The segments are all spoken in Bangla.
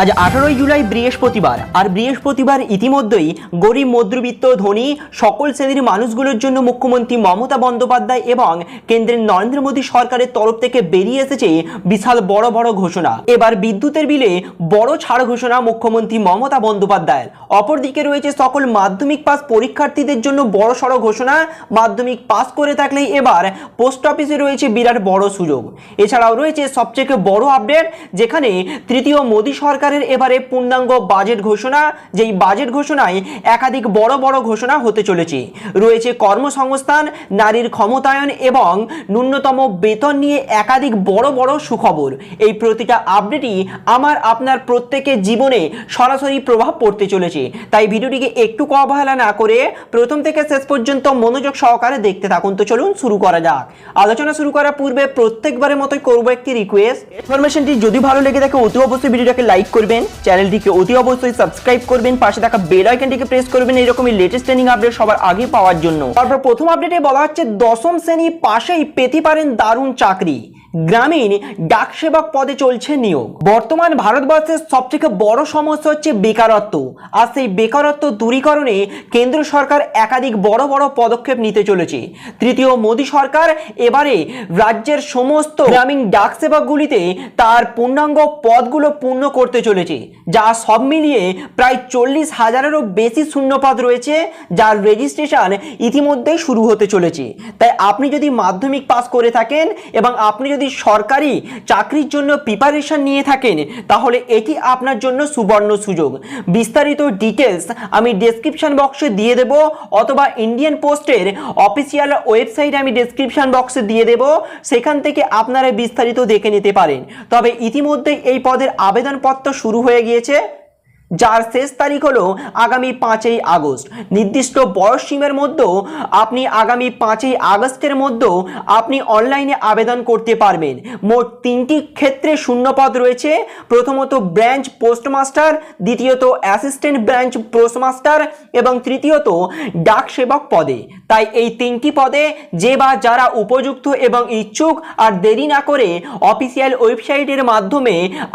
আজ আঠারোই জুলাই বৃহস্পতিবার, আর বৃহস্পতিবার ইতিমধ্যেই গরিব, মধ্যবিত্ত, ধনী সকল শ্রেণির মানুষগুলোর জন্য মুখ্যমন্ত্রী মমতা বন্দ্যোপাধ্যায় এবং কেন্দ্রের নরেন্দ্র মোদী সরকারের তরফ থেকে বেরিয়ে এসেছে বিশাল বড় বড় ঘোষণা। এবার বিদ্যুতের বিলে বড় ছাড় ঘোষণা মুখ্যমন্ত্রী মমতা বন্দ্যোপাধ্যায়ের। অপরদিকে রয়েছে সকল মাধ্যমিক পাস পরীক্ষার্থীদের জন্য বড় সড় ঘোষণা। মাধ্যমিক পাস করে থাকলেই এবার পোস্ট অফিসে রয়েছে বিরাট বড় সুযোগ। এছাড়াও রয়েছে সবচেয়ে বড় আপডেট, যেখানে তৃতীয় মোদী সরকারের এবারে পূর্ণাঙ্গ বাজেট ঘোষণা, যেই বাজেট ঘোষণায় একাধিক বড় বড় ঘোষণা হতে চলেছে। রয়েছে কর্মসংস্থান, নারীর ক্ষমতায়ন এবং ন্যূনতম বেতন নিয়ে একাধিক বড় বড় সুখবর। এই প্রতিটা আপডেটই আমার আপনার প্রত্যেকের জীবনে সরাসরি প্রভাব পড়তে চলেছে। তাই ভিডিওটিকে একটু অবহেলা না করে প্রথম থেকে শেষ পর্যন্ত মনোযোগ সহকারে দেখতে থাকুন। তো চলুন শুরু করা যাক। আলোচনা শুরু করার পূর্বে প্রত্যেকবারের মতোই করব একটি রিকোয়েস্ট ইনফরমেশনটি যদি ভালো লেগে থাকে, অতি অবশ্যই ভিডিওটাকে লাইক করবেন, চ্যানেলটিকে অতি অবশ্যই সাবস্ক্রাইব করবেন, পাশে থাকা বেল আইকনটিকে প্রেস করবেন, এরকমই লেটেস্ট ট্রেনিং আপডেট সবার আগে পাওয়ার জন্য। তারপর প্রথম আপডেটে বলা হচ্ছে, দশম শ্রেণি পাশেই পেতে পারেন দারুণ চাকরি। গ্রামীণ ডাক সেবক পদে চলছে নিয়োগ। বর্তমান ভারতবর্ষের সবথেকে বড় সমস্যা হচ্ছে বেকারত্ব। আর সেই বেকারত্ব দূরীকরণে কেন্দ্র সরকার একাধিক বড় বড় পদক্ষেপ নিতে চলেছে। তৃতীয়, মোদী সরকার এবারে রাজ্যের সমস্ত গ্রামীণ ডাক সেবকগুলিতে তার পূর্ণাঙ্গ পদগুলো পূর্ণ করতে চলেছে, যা সব মিলিয়ে প্রায় চল্লিশ হাজারেরও বেশি শূন্যপদ রয়েছে, যার রেজিস্ট্রেশন ইতিমধ্যেই শুরু হতে চলেছে। তাই আপনি যদি মাধ্যমিক পাস করে থাকেন এবং আপনি যদি সরকারি চাকরির জন্য প্রিপারেশন নিয়ে থাকেন, তাহলে এটি আপনার জন্য সুবর্ণ সুযোগ। বিস্তারিত ডিটেলস আমি ডেসক্রিপশন বক্সে দিয়ে দেব, অথবা ইন্ডিয়ান পোস্টের অফিসিয়াল ওয়েবসাইটে আমি ডেসক্রিপশন বক্সে দিয়ে দেব, সেখান থেকে আপনারা বিস্তারিত দেখে নিতে পারেন। তবে ইতিমধ্যে এই পদের আবেদনপত্র শুরু হয়ে গিয়েছে। যার শেষ তারিখ হলো আগামী পাঁচই আগস্ট। নির্দিষ্ট বয়স সীমের মধ্যেও আপনি আগামী পাঁচই আগস্টের মধ্যেও আপনি অনলাইনে আবেদন করতে পারবেন। মোট তিনটি ক্ষেত্রে শূন্যপদ রয়েছে। প্রথমত ব্রাঞ্চ পোস্টমাস্টার, দ্বিতীয়ত অ্যাসিস্ট্যান্ট ব্রাঞ্চ পোস্টমাস্টার এবং তৃতীয়ত ডাক সেবক পদে। তাই এই তিনটি পদে যে বা যারা উপযুক্ত এবং ইচ্ছুক আর দেরি না করে অফিসিয়াল ওয়েবসাইটের মাধ্যমে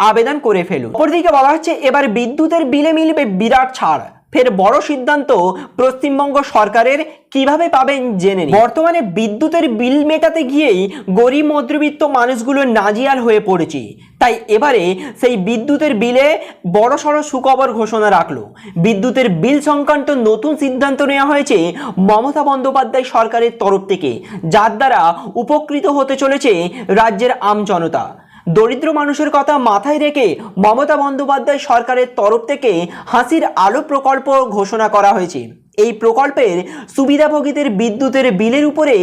আবেদন করে ফেলুন। অপরদিকে বলা হচ্ছে, এবার বিদ্যুতের বিলে মিলবে বিরাট ছাড়। ফের বড় সিদ্ধান্ত পশ্চিমবঙ্গ সরকারের, কীভাবে পাবেন জেনে বর্তমানে বিদ্যুতের বিল মেটাতে গিয়েই গরিব মধ্যবিত্ত মানুষগুলো নাজিয়াল হয়ে পড়েছে। তাই এবারে সেই বিদ্যুতের বিলে বড় সড় সুখবর ঘোষণা রাখল। বিদ্যুতের বিল সংক্রান্ত নতুন সিদ্ধান্ত নেওয়া হয়েছে মমতা বন্দ্যোপাধ্যায় সরকারের তরফ থেকে, যার দ্বারা উপকৃত হতে চলেছে রাজ্যের আম জনতা। দরিদ্র মানুষের কথা মাথায় রেখে মমতা বন্দ্যোপাধ্যায় সরকারের তরফ থেকে হাসির আলো প্রকল্প ঘোষণা করা হয়েছে। এই প্রকল্পের সুবিধাভোগীদের বিদ্যুতের বিলের উপরে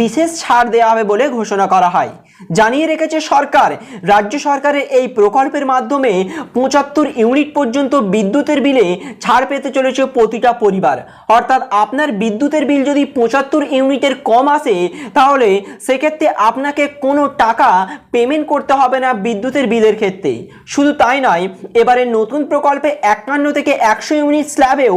বিশেষ ছাড় দেওয়া হবে বলে ঘোষণা করা হয়। জানিয়ে রেখেছে সরকার, রাজ্য সরকারের এই প্রকল্পের মাধ্যমে পঁচাত্তর ইউনিট পর্যন্ত বিদ্যুতের বিলে ছাড় পেতে চলেছে প্রতিটা পরিবার। অর্থাৎ আপনার বিদ্যুতের বিল যদি পঁচাত্তর ইউনিটের কম আসে, তাহলে সেক্ষেত্রে আপনাকে কোনো টাকা পেমেন্ট করতে হবে না বিদ্যুতের বিলের ক্ষেত্রে। শুধু তাই নয় এবারে নতুন প্রকল্পে একান্ন থেকে একশো ইউনিট স্ল্যাবেও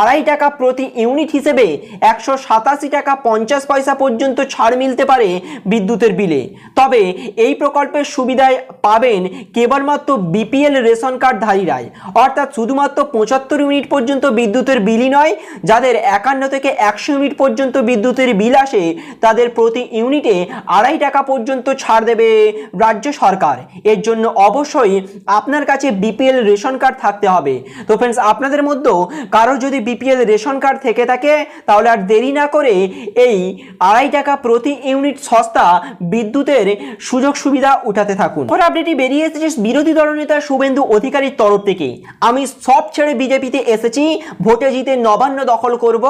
আড়াই টাকা প্রতি ইউনিট হিসেবে একশো সাতাশি টাকা পঞ্চাশ পয়সা পর্যন্ত ছাড় মিলতে পারে বিদ্যুতের বিলে। তবে এই প্রকল্পের সুবিধায় পাবেন কেবলমাত্র বিপিএল রেশন কার্ডধারীরাই অর্থাৎ শুধুমাত্র পঁচাত্তর ইউনিট পর্যন্ত বিদ্যুতের বিলই নয়, যাদের একান্ন থেকে একশো ইউনিট পর্যন্ত বিদ্যুতের বিল আসে, তাদের প্রতি ইউনিটে আড়াই টাকা পর্যন্ত ছাড় দেবে রাজ্য সরকার। এর জন্য অবশ্যই আপনার কাছে বিপিএল রেশন কার্ড থাকতে হবে। তো ফ্রেন্ডস আপনাদের মধ্যেও কারও যদি বিপিএল রেশন কার্ড থেকে থাকে, তাহলে আর দেরি না করে এই আড়াই টাকা প্রতি ইউনিট সস্তা বিদ্যুতের সুযোগ সুবিধা উঠাতে থাকুন। পরে আপডেটটি বেরিয়ে এসেছে বিরোধী দলনেতা শুভেন্দু অধিকারীর তরফ থেকে আমি সব ছেড়ে বিজেপিতে এসেছি, ভোটে জিতে নবান্ন দখল করব,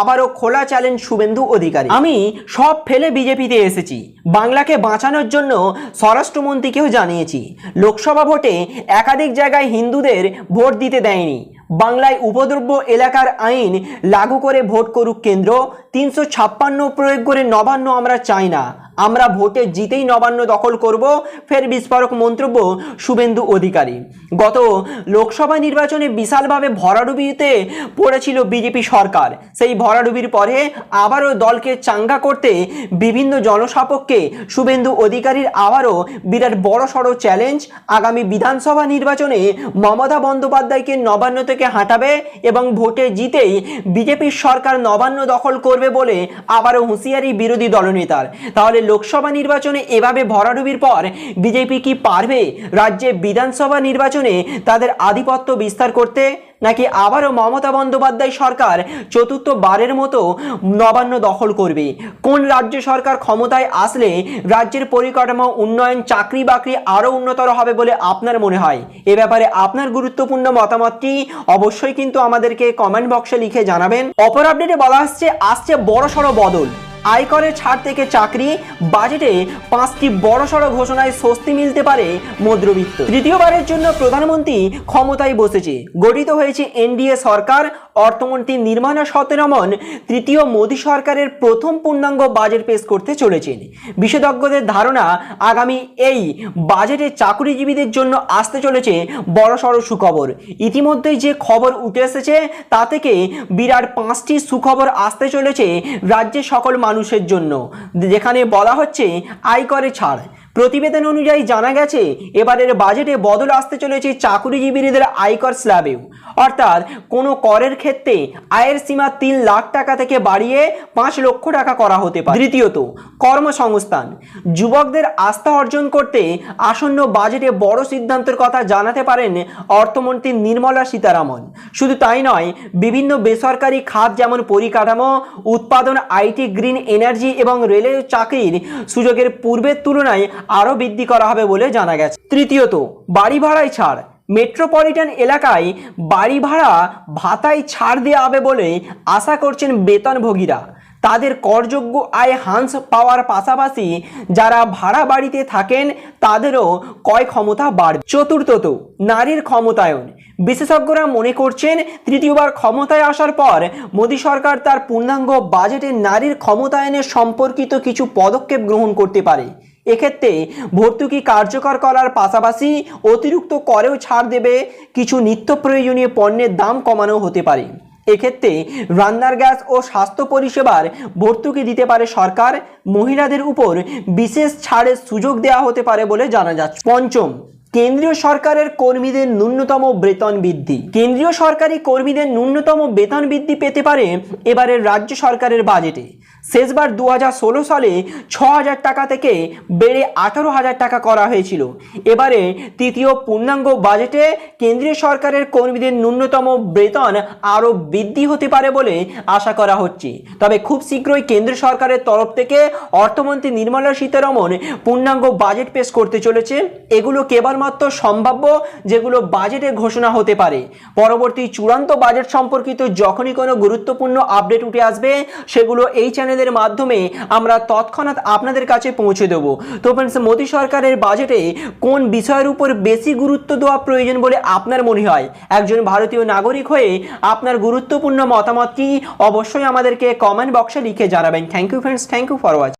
আবারও খোলা চ্যালেঞ্জ শুভেন্দু অধিকারী। আমি সব ফেলে বিজেপিতে এসেছি। বাংলাকে বাঁচানোর জন্য স্বরাষ্ট্রমন্ত্রীকেও জানিয়েছি। লোকসভা ভোটে একাধিক জায়গায় হিন্দুদের ভোট দিতে দেয়নি। বাংলায় উপদ্রব্য এলাকার আইন লাগু করে ভোট করুক কেন্দ্র। তিনশো ছাপ্পান্ন প্রয়োগ করে নবান্ন আমরা চাই না। আমরা ভোটে জিতেই নবান্ন দখল করব, ফের বিস্ফোরক মন্তব্য শুভেন্দু অধিকারী। গত লোকসভা নির্বাচনে বিশালভাবে ভরাডুবিতে পড়েছিল বিজেপি সরকার। সেই ভরাডুবির পরে আবারও দলকে চাঙ্গা করতে বিভিন্ন জনসাপক্ষে শুভেন্দু অধিকারীর আবারও বিরাট বড় সড় চ্যালেঞ্জ আগামী বিধানসভা নির্বাচনে মমতা বন্দ্যোপাধ্যায়কে নবান্ন থেকে হাঁটাবে এবং ভোটে জিতেই বিজেপির সরকার নবান্ন দখল করবে বলে আবারও হুঁশিয়ারি বিরোধী দলনেতার। তাহলে লোকসভা নির্বাচনে এভাবে ভরাডুবির পর বিজেপি কি পারবে? রাজ্যে বিধানসভা নির্বাচনে তাদের আধিপত্য বিস্তার করতে? নাকি আবারও মমতা বন্দ্যোপাধ্যায় সরকার চতুর্থ বারের মতো নবান্ন দখল করবে? কোন রাজ্য সরকার ক্ষমতায় আসলে রাজ্যের পরিকাঠামো, উন্নয়ন চাকরি বাকরি আরও উন্নতর হবে বলে আপনার মনে হয়? এ ব্যাপারে আপনার গুরুত্বপূর্ণ মতামতটি অবশ্যই কিন্তু আমাদেরকে কমেন্ট বক্সে লিখে জানাবেন। অপর আপডেটে বলা আসছে আসছে বড় সড়ো বদল। আয়করের ছাড় থেকে চাকরি, বাজেটে পাঁচটি বড়সড় ঘোষণায় স্বস্তি মিলতে পারে মধ্যবিত্ত তৃতীয়বারের জন্য প্রধানমন্ত্রী ক্ষমতায় বসেছে। গঠিত হয়েছে এনডিএ সরকার, অর্থমন্ত্রী নির্মলা সীতারমন তৃতীয় মোদী সরকারের প্রথম পূর্ণাঙ্গ বাজেট পেশ করতে চলেছেন। বিশেষজ্ঞদের ধারণা, আগামী এই বাজেটে চাকরিজীবীদের জন্য আসতে চলেছে বড়সড় সুখবর। ইতিমধ্যেই যে খবর উঠে এসেছে, তা থেকে বিরাট পাঁচটি সুখবর আসতে চলেছে রাজ্যের সকল মানুষের জন্য। যেখানে বলা হচ্ছে আয়করে ছাড়। প্রতিবেদন অনুযায়ী জানা গেছে, এবারের বাজেটে বদল আসতে চলেছে চাকুরিজীবীদের আয়কর স্ল্যাবেও। অর্থাৎ কোনো করের ক্ষেত্রে আয়ের সীমা তিন লাখ টাকা থেকে বাড়িয়ে পাঁচ লক্ষ টাকা করা হতে পারে। দ্বিতীয়ত, কর্মসংস্থান। যুবকদের আস্থা অর্জন করতে আসন্ন বাজেটে বড় সিদ্ধান্তের কথা জানাতে পারেন অর্থমন্ত্রী নির্মলা সীতারামন। শুধু তাই নয়, বিভিন্ন বেসরকারি খাত যেমন পরিকাঠামো, উৎপাদন, আইটি, গ্রিন এনার্জি এবং রেলের চাকরির সুযোগের পূর্বের তুলনায় আরও বৃদ্ধি করা হবে বলে জানা গেছে। তৃতীয়ত বাড়ি ভাড়ায় ছাড়। মেট্রোপলিটন এলাকায় বাড়ি ভাড়া ভাতায় ছাড় দেওয়া হবে বলে আশা করছেন বেতনভোগীরা। তাদের করযোগ্য আয় হ্রাস পাওয়ার পাশাপাশি যারা ভাড়া বাড়িতে থাকেন, তাদেরও কয় ক্ষমতা বাড়বে। চতুর্থত, নারীর ক্ষমতায়ন। বিশেষজ্ঞরা মনে করছেন, তৃতীয়বার ক্ষমতায় আসার পর মোদী সরকার তার পূর্ণাঙ্গ বাজেটে নারীর ক্ষমতায়নের সম্পর্কিত কিছু পদক্ষেপ গ্রহণ করতে পারে। এক্ষেত্রে ভর্তুকি কার্যকর করার পাশাপাশি অতিরিক্ত করেও ছাড় দেবে কিছু নিত্য প্রয়োজনীয় পণ্যের দাম কমানো হতে পারে। এক্ষেত্রে রান্নার গ্যাস ও স্বাস্থ্য পরিষেবার ভর্তুকি দিতে পারে সরকার। মহিলাদের উপর বিশেষ ছাড়ের সুযোগ দেওয়া হতে পারে বলে জানা যাচ্ছে। পঞ্চম, কেন্দ্রীয় সরকারের কর্মীদের ন্যূনতম বেতন বৃদ্ধি। কেন্দ্রীয় সরকারি কর্মীদের ন্যূনতম বেতন বৃদ্ধি পেতে পারে এবারের রাজ্য সরকারের বাজেটে। শেষবার দু হাজার ষোলো সালে ছ হাজার টাকা থেকে বেড়ে আঠারো হাজার টাকা করা হয়েছিল। এবারে তৃতীয় পূর্ণাঙ্গ বাজেটে কেন্দ্রীয় সরকারের কর্মীদের ন্যূনতম বেতন আরও বৃদ্ধি হতে পারে বলে আশা করা হচ্ছে। তবে খুব শীঘ্রই কেন্দ্র সরকারের তরফ থেকে অর্থমন্ত্রী নির্মলা সীতারমন পূর্ণাঙ্গ বাজেট পেশ করতে চলেছে। এগুলো কেবলমাত্র সম্ভাব্য যেগুলো বাজেটে ঘোষণা হতে পারে। পরবর্তী চূড়ান্ত বাজেট সম্পর্কিত যখনই কোনো গুরুত্বপূর্ণ আপডেট উঠে আসবে, সেগুলো এই চ্যানেলের মাধ্যমে আমরা তৎক্ষণাৎ আপনাদের কাছে পৌঁছে দেব। তো ফ্রেন্ডস মোদী সরকারের বাজেটে কোন বিষয়ের উপর বেশি গুরুত্ব দেওয়া প্রয়োজন বলে আপনার মনে হয়? একজন ভারতীয় নাগরিক হয়ে আপনার গুরুত্বপূর্ণ মতামত কি অবশ্যই আমাদেরকে কমেন্ট বক্সে লিখে জানাবেন। Thank you friends thank you for watch